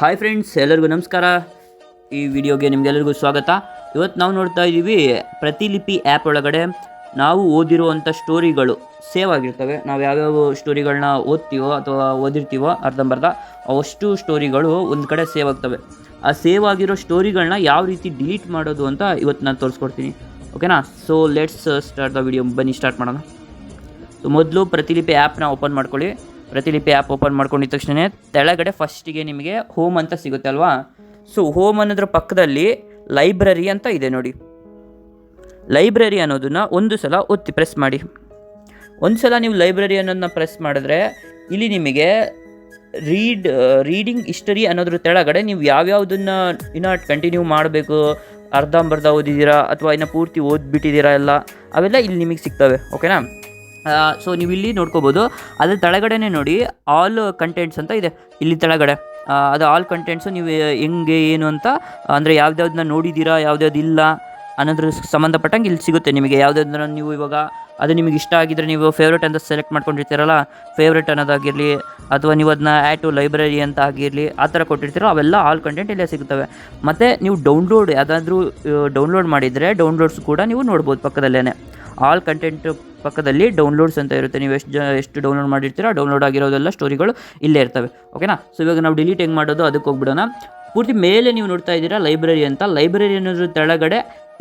Hi friends, ಎಲ್ಲರಿಗೂ ನಮಸ್ಕಾರ. ಈ ವಿಡಿಯೋಗೆ ನಿಮಗೆಲ್ಲರಿಗೂ ಸ್ವಾಗತ. ಇವತ್ತು ನಾವು ನೋಡ್ತಾ ಇದ್ದೀವಿ ಪ್ರತಿಲಿಪಿ ಆ್ಯಪ್ ಒಳಗಡೆ ನಾವು ಓದಿರುವಂಥ ಸ್ಟೋರಿಗಳು ಸೇವ್ ಆಗಿರ್ತವೆ. ನಾವು ಯಾವ್ಯಾವ ಸ್ಟೋರಿಗಳನ್ನ ಓದ್ತೀವೋ ಅಥವಾ ಓದಿರ್ತೀವೋ ಅರ್ಧಂಬರ್ಧ ಅವಷ್ಟು ಸ್ಟೋರಿಗಳು ಒಂದು ಕಡೆ ಸೇವ್ ಆಗ್ತವೆ. ಆ ಸೇವ್ ಆಗಿರೋ ಸ್ಟೋರಿಗಳನ್ನ ಯಾವ ರೀತಿ ಡಿಲೀಟ್ ಮಾಡೋದು ಅಂತ ಇವತ್ತು ನಾನು ತೋರಿಸ್ಕೊಡ್ತೀನಿ. ಓಕೆನಾ so let's start the video ಬನ್ನಿ ಸ್ಟಾರ್ಟ್ ಮಾಡೋಣ. ಸೊ ಮೊದಲು ಪ್ರತಿಲಿಪಿ ಆ್ಯಪ್ನ ಓಪನ್ ಮಾಡ್ಕೊಳ್ಳಿ. ಪ್ರತಿಲಿಪಿ ಆ್ಯಪ್ ಓಪನ್ ಮಾಡ್ಕೊಂಡಿದ ತಕ್ಷಣ ತೆಳಗಡೆ ಫಸ್ಟಿಗೆ ನಿಮಗೆ ಹೋಮ್ ಅಂತ ಸಿಗುತ್ತೆ ಅಲ್ವಾ? ಸೊ ಹೋಮ್ ಅನ್ನೋದ್ರ ಪಕ್ಕದಲ್ಲಿ ಲೈಬ್ರರಿ ಅಂತ ಇದೆ ನೋಡಿ. ಲೈಬ್ರರಿ ಅನ್ನೋದನ್ನ ಒಂದು ಸಲ ಒತ್ತಿ ಪ್ರೆಸ್ ಮಾಡಿ. ಒಂದು ಸಲ ನೀವು ಲೈಬ್ರರಿ ಅನ್ನೋದನ್ನ ಪ್ರೆಸ್ ಮಾಡಿದ್ರೆ ಇಲ್ಲಿ ನಿಮಗೆ ರೀಡ್ ರೀಡಿಂಗ್ ಹಿಸ್ಟರಿ ಅನ್ನೋದ್ರ ತೆಳಗಡೆ ನೀವು ಯಾವ್ಯಾವುದನ್ನ ಇನ್ನೂ ಕಂಟಿನ್ಯೂ ಮಾಡಬೇಕು, ಅರ್ಧಂಬರ್ಧ ಓದಿದ್ದೀರಾ ಅಥವಾ ಇನ್ನು ಪೂರ್ತಿ ಓದ್ಬಿಟ್ಟಿದ್ದೀರಾ ಎಲ್ಲ, ಅವೆಲ್ಲ ಇಲ್ಲಿ ನಿಮಗೆ ಸಿಗ್ತವೆ ಓಕೆನಾ ಸೊ ನೀವು ಇಲ್ಲಿ ನೋಡ್ಕೋಬೋದು. ಅದ್ರ ತಳಗಡೆ ನೋಡಿ ಆಲ್ ಕಂಟೆಂಟ್ಸ್ ಅಂತ ಇದೆ. ಇಲ್ಲಿ ತಳಗಡೆ. ಅದು ಆಲ್ ಕಂಟೆಂಟ್ಸು ನೀವು ಹೆಂಗೆ, ಏನು ಅಂತ, ಅಂದರೆ ಯಾವ್ದ್ಯಾವ್ದನ್ನ ನೋಡಿದ್ದೀರಾ ಯಾವ್ದ್ಯಾವ್ದು ಇಲ್ಲ ಅನ್ನೋದ್ರ ಸಂಬಂಧಪಟ್ಟಂಗೆ ಇಲ್ಲಿ ಸಿಗುತ್ತೆ ನಿಮಗೆ. ಯಾವುದಾದ್ರ ನೀವು ಇವಾಗ, ಅದು ನಿಮಗೆ ಇಷ್ಟ ಆಗಿದ್ರೆ ನೀವು ಫೇವ್ರೇಟ್ ಅಂತ ಸೆಲೆಕ್ಟ್ ಮಾಡ್ಕೊಂಡಿರ್ತೀರಲ್ಲ ಫೇವ್ರೇಟ್ ಅನ್ನೋದಾಗಿರಲಿ, ಅಥವಾ ನೀವು ಅದನ್ನ ಆ್ಯಡ್ ಟು ಲೈಬ್ರರಿ ಅಂತ ಆಗಿರಲಿ, ಆ ಥರ ಕೊಟ್ಟಿರ್ತೀರೋ, ಅವೆಲ್ಲ ಆಲ್ ಕಂಟೆಂಟ್ ಇಲ್ಲೇ ಸಿಗುತ್ತವೆ ಮತ್ತು ನೀವು ಡೌನ್ಲೋಡ್ ಯಾವುದಾದ್ರೂ ಡೌನ್ಲೋಡ್ ಮಾಡಿದರೆ ಡೌನ್ಲೋಡ್ಸ್ ಕೂಡ ನೀವು ನೋಡ್ಬೋದು ಪಕ್ಕದಲ್ಲೇ ಆಲ್ ಕಂಟೆಂಟ್ ಪಕ್ಕದಲ್ಲಿ ಡೌನ್ಲೋಡ್ಸ್ ಅಂತ ಇರುತ್ತೆ. ನೀವು ಎಷ್ಟು ಜ ಎಷ್ಟು ಡೌನ್ಲೋಡ್ ಮಾಡಿರ್ತೀರ ಡೌನ್ಲೋಡ್ ಆಗಿರೋದೆಲ್ಲ ಸ್ಟೋರಿಗಳು ಇಲ್ಲೇ ಇರ್ತವೆ. ಓಕೆನಾ ಸೊ ಇವಾಗ ನಾವು ಡಿಲೀಟ್ ಹೆಂಗೆ ಮಾಡೋದು? ಅದಕ್ಕೆ ಹೋಗ್ಬಿಡೋಣ. ಪೂರ್ತಿ ಮೇಲೆ ನೀವು ನೋಡ್ತಾ ಇದ್ದೀರಾ ಲೈಬ್ರರಿ ಅಂತ. ಲೈಬ್ರರಿ ಅನ್ನೋದ್ರ ತೆಳಗಡೆ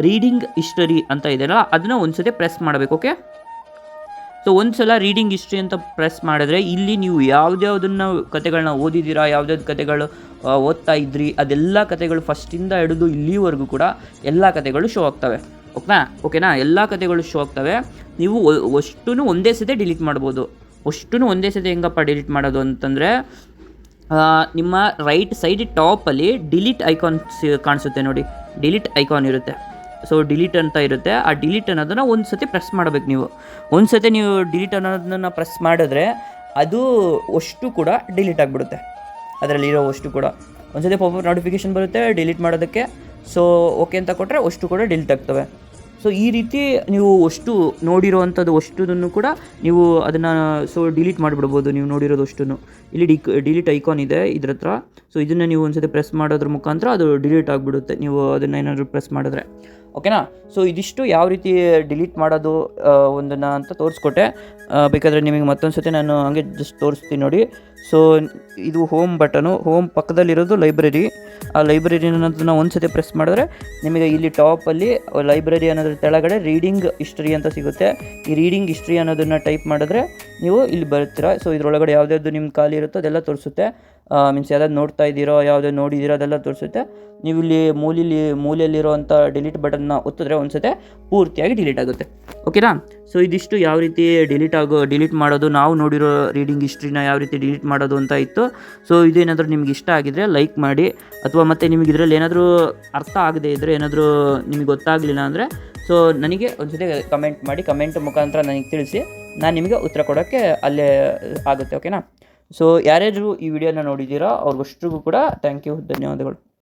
ರೀಡಿಂಗ್ ಹಿಸ್ಟರಿ ಅಂತ ಇದೆಯಲ್ಲ ಅದನ್ನ ಒಂದ್ಸತಿ ಪ್ರೆಸ್ ಮಾಡಬೇಕು ಓಕೆ ಸೊ ಒಂದು ಸಲ ರೀಡಿಂಗ್ ಹಿಸ್ಟ್ರಿ ಅಂತ ಪ್ರೆಸ್ ಮಾಡಿದ್ರೆ ಇಲ್ಲಿ ನೀವು ಯಾವ್ದ್ಯಾವ್ದನ್ನ ಕತೆಗಳನ್ನ ಓದಿದ್ದೀರಾ ಯಾವ್ದಾವ್ದು ಕತೆಗಳು ಓದ್ತಾ ಇದ್ರಿ, ಅದೆಲ್ಲ ಕತೆಗಳು ಫಸ್ಟಿಂದ ಹಿಡಿದು ಇಲ್ಲಿವರೆಗೂ ಕೂಡ ಎಲ್ಲ ಕತೆಗಳು ಶೋ ಆಗ್ತವೆ. ಓಕೆನಾ? ಓಕೆನಾ? ಎಲ್ಲ ಕತೆಗಳು ಶೋ ಆಗ್ತವೆ. ನೀವು ಅಷ್ಟೂ ಒಂದೇ ಸತಿ ಡಿಲೀಟ್ ಮಾಡ್ಬೋದು. ಅಷ್ಟೂ ಒಂದೇ ಸತಿ ಹೆಂಗಪ್ಪ ಡಿಲೀಟ್ ಮಾಡೋದು ಅಂತಂದರೆ ನಿಮ್ಮ ರೈಟ್ ಸೈಡ್ ಟಾಪಲ್ಲಿ ಡಿಲೀಟ್ ಐಕಾನ್ ಕಾಣಿಸುತ್ತೆ ನೋಡಿ. ಡಿಲೀಟ್ ಐಕಾನ್ ಇರುತ್ತೆ. ಸೊ ಡಿಲೀಟ್ ಅಂತ ಇರುತ್ತೆ. ಆ ಡಿಲೀಟ್ ಅನ್ನೋದನ್ನು ಒಂದು ಸತಿ ಪ್ರೆಸ್ ಮಾಡಬೇಕು ನೀವು. ಒಂದು ಸತಿ ನೀವು ಡಿಲೀಟ್ ಅನ್ನೋದನ್ನ ಪ್ರೆಸ್ ಮಾಡಿದ್ರೆ ಅದು ಅಷ್ಟು ಕೂಡ ಡಿಲೀಟ್ ಆಗಿಬಿಡುತ್ತೆ. ಅದರಲ್ಲಿರೋ ಅಷ್ಟು ಕೂಡ. ಒಂದ್ಸತಿ ಪಾಪ ನೋಟಿಫಿಕೇಶನ್ ಬರುತ್ತೆ ಡಿಲೀಟ್ ಮಾಡೋದಕ್ಕೆ. ಸೊ ಓಕೆ ಅಂತ ಕೊಟ್ಟರೆ ಅಷ್ಟು ಕೂಡ ಡಿಲೀಟ್ ಆಗ್ತವೆ. ಸೊ ಈ ರೀತಿ ನೀವು ಅಷ್ಟು ನೋಡಿರೋವಂಥದ್ದು ಅಷ್ಟುದನ್ನು ಕೂಡ ನೀವು ಅದನ್ನು ಸೊ ಡಿಲೀಟ್ ಮಾಡಿಬಿಡ್ಬೋದು ನೀವು ನೋಡಿರೋದು ಅಷ್ಟು ಇಲ್ಲಿ ಡಿ ಡಿಲೀಟ್ ಐಕಾನ್ ಇದೆ ಇದ್ರ ಹತ್ರ. ಸೊ ಇದನ್ನು ನೀವು ಒಂದ್ಸತಿ ಪ್ರೆಸ್ ಮಾಡೋದ್ರ ಮುಖಾಂತರ ಅದು ಡಿಲೀಟ್ ಆಗಿಬಿಡುತ್ತೆ. ನೀವು ಅದನ್ನು ಏನಾದರೂ ಪ್ರೆಸ್ ಮಾಡಿದ್ರೆ. ಓಕೆನಾ ಸೊ ಇದಿಷ್ಟು ಯಾವ ರೀತಿ ಡಿಲೀಟ್ ಮಾಡೋದು ಒಂದನ್ನು ಅಂತ ತೋರಿಸ್ಕೊಟ್ಟೆ. ಬೇಕಾದರೆ ನಿಮಗೆ ಮತ್ತೊಂದು ಸತಿ ನಾನು ಹಂಗೆ ಜಸ್ಟ್ ತೋರಿಸ್ತೀನಿ ನೋಡಿ. ಸೊ ಇದು ಹೋಮ್ ಬಟನು ಹೋಮ್ ಪಕ್ಕದಲ್ಲಿರೋದು ಲೈಬ್ರರಿ ಆ ಲೈಬ್ರರಿ ಅನ್ನೋದನ್ನ ಒಂದು ಸತಿ ಪ್ರೆಸ್ ಮಾಡಿದ್ರೆ ನಿಮಗೆ ಇಲ್ಲಿ ಟಾಪಲ್ಲಿ ಲೈಬ್ರರಿ ಅನ್ನೋದ್ರ ತೆಳಗಡೆ ರೀಡಿಂಗ್ ಹಿಸ್ಟ್ರಿ ಅಂತ ಸಿಗುತ್ತೆ. ಈ ರೀಡಿಂಗ್ ಹಿಸ್ಟ್ರಿ ಅನ್ನೋದನ್ನ ಟೈಪ್ ಮಾಡಿದ್ರೆ ನೀವು ಇಲ್ಲಿ ಬರ್ತೀರಾ. ಸೊ ಇದರೊಳಗಡೆ ಯಾವುದ್ಯಾವ್ದು ನಿಮ್ಮ ಖಾಲಿ ಇರುತ್ತೋ ಅದೆಲ್ಲ ತೋರಿಸುತ್ತೆ. ಮೀನ್ಸ್ ಯಾವ್ದಾದ್ರು ನೋಡ್ತಾ ಇದ್ದೀರೋ ಯಾವುದೇ ನೋಡಿದ್ದೀರೋ ಅದೆಲ್ಲ ತೋರಿಸುತ್ತೆ. ನೀವು ಇಲ್ಲಿ ಮೂಲೆಯಲ್ಲಿ ಮೂಲೆಯಲ್ಲಿರುವಂಥ ಡಿಲೀಟ್ ಬಟನ್ನ ಒತ್ತಿದ್ರೆ ಒಂದ್ಸತೆ ಪೂರ್ತಿಯಾಗಿ ಡಿಲೀಟ್ ಆಗುತ್ತೆ. ಓಕೆನಾ ಸೊ ಇದಿಷ್ಟು ಯಾವ ರೀತಿ ಡಿಲೀಟ್ ಆಗೋ ಡಿಲೀಟ್ ಮಾಡೋದು, ನಾವು ನೋಡಿರೋ ರೀಡಿಂಗ್ ಹಿಸ್ಟ್ರಿನ ಯಾವ ರೀತಿ ಡಿಲೀಟ್ ಮಾಡೋದು ಅಂತ ಇತ್ತು. ಸೊ ಇದೇನಾದರೂ ನಿಮ್ಗೆ ಇಷ್ಟ ಆಗಿದ್ರೆ ಲೈಕ್ ಮಾಡಿ, ಅಥವಾ ಮತ್ತೆ ನಿಮಗೆ ಇದರಲ್ಲಿ ಏನಾದರೂ ಅರ್ಥ ಆಗದೆ ಇದ್ದರೆ ಏನಾದರೂ ನಿಮಗೆ ಗೊತ್ತಾಗಲಿಲ್ಲ ಅಂದರೆ ಸೊ ನನಗೆ ಒಂದ್ಸತಿ ಕಮೆಂಟ್ ಮಾಡಿ ಕಮೆಂಟ್ ಮುಖಾಂತರ ನನಗೆ ತಿಳಿಸಿ, ನಾನು ನಿಮಗೆ ಉತ್ತರ ಕೊಡೋಕ್ಕೆ ಅಲ್ಲೇ ಆಗುತ್ತೆ ಓಕೆನಾ ಸೊ ಯಾರ್ಯಾರು ಈ ವಿಡಿಯೋನ ನೋಡಿದ್ದೀರೋ ಅವ್ರಿಗಷ್ಟಿಗೂ ಕೂಡ ಥ್ಯಾಂಕ್ ಯು ಧನ್ಯವಾದಗಳು.